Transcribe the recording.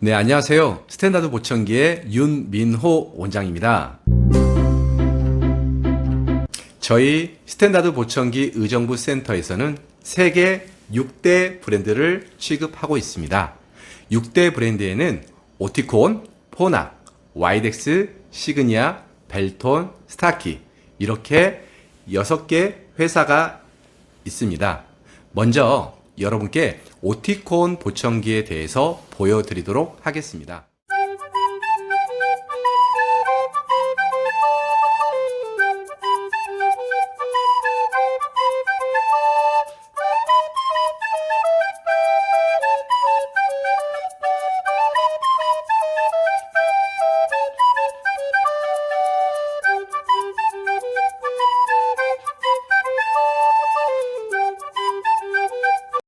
네, 안녕하세요. 스탠다드 보청기의 윤민호 원장입니다. 저희 스탠다드 보청기 의정부 센터에서는 세계 6대 브랜드를 취급하고 있습니다. 6대 브랜드에는 오티콘, 포낙, 와이덱스, 시그니아, 벨톤, 스타키 이렇게 6개 회사가 있습니다. 먼저 여러분께 오티콘 보청기에 대해서 보여드리도록 하겠습니다.